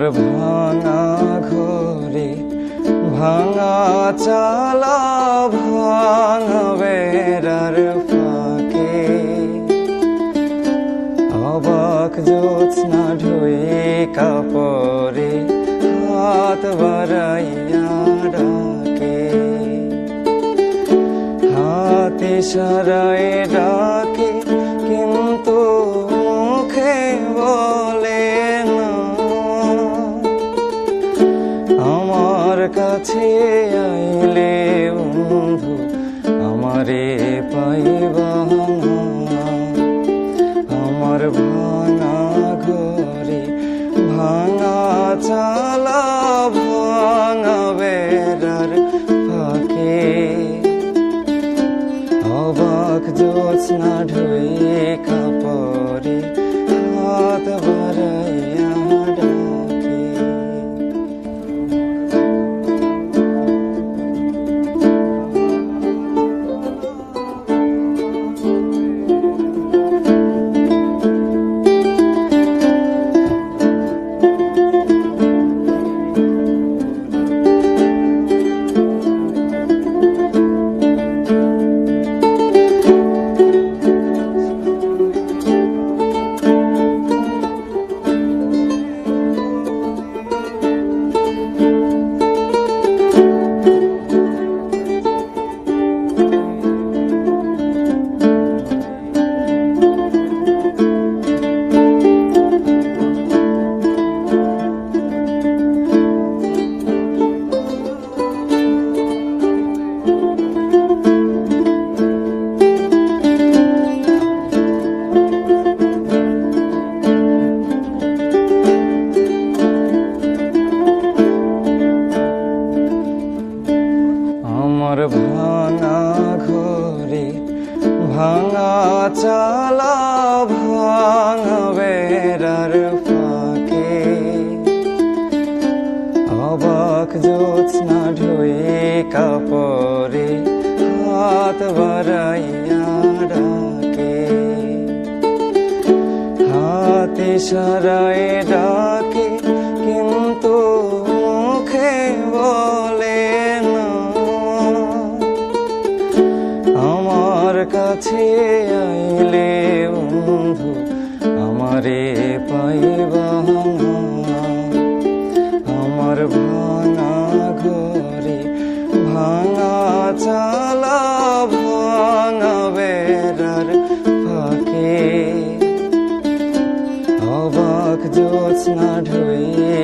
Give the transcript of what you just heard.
ভাঙা ঘরে ভাঙা চালা, ভাঙা বেড়ার ফাঁকে। অবাক জ্যোৎস্না ঢুয়ে কাপড়ে হাত বাড়াইয়া ডাকে। হাতে সারায় ডাকে আমার কাছে আইলে বন্ধু আমারে পাইবা ভাঙা চালা ভাঙা বেড়ার ফাঁকে। অবাক জ্যোৎস্না ঢুয়ে কাপড়ে হাত বাড়াইয়া ডাকে। হাতে সারায় ডাকে আমারে পাইব। আমার ভাঙা ঘরে ভাঙা চালা ভাঙা বেড়ার ফাঁকে অবাক জোৎস্না ঢুয়ে